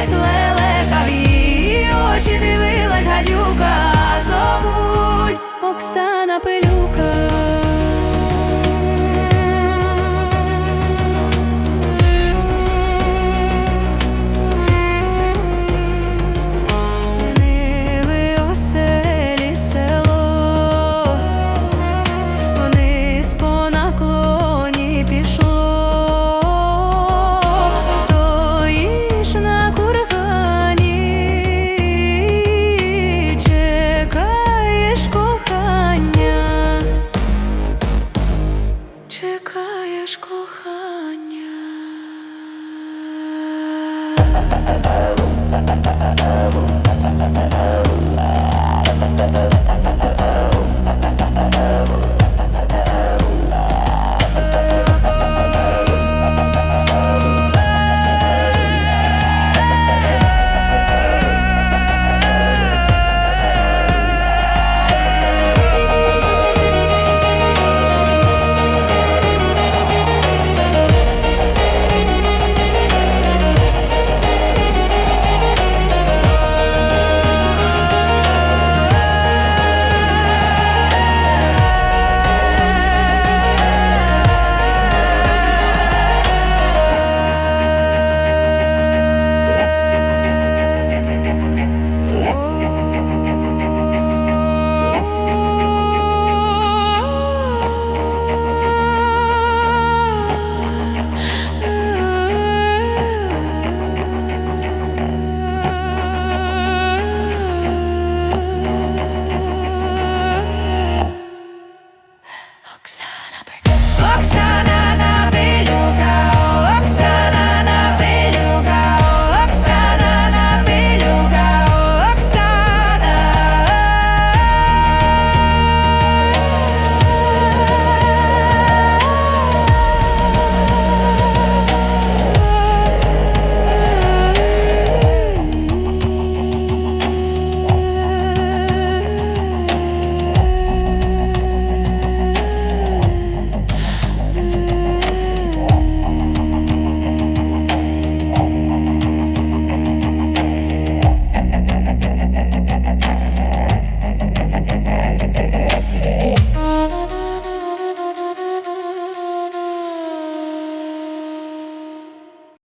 дивилась лелека, в її очі дивилась гадюка, зовуть Оксана Пилюка. кохання.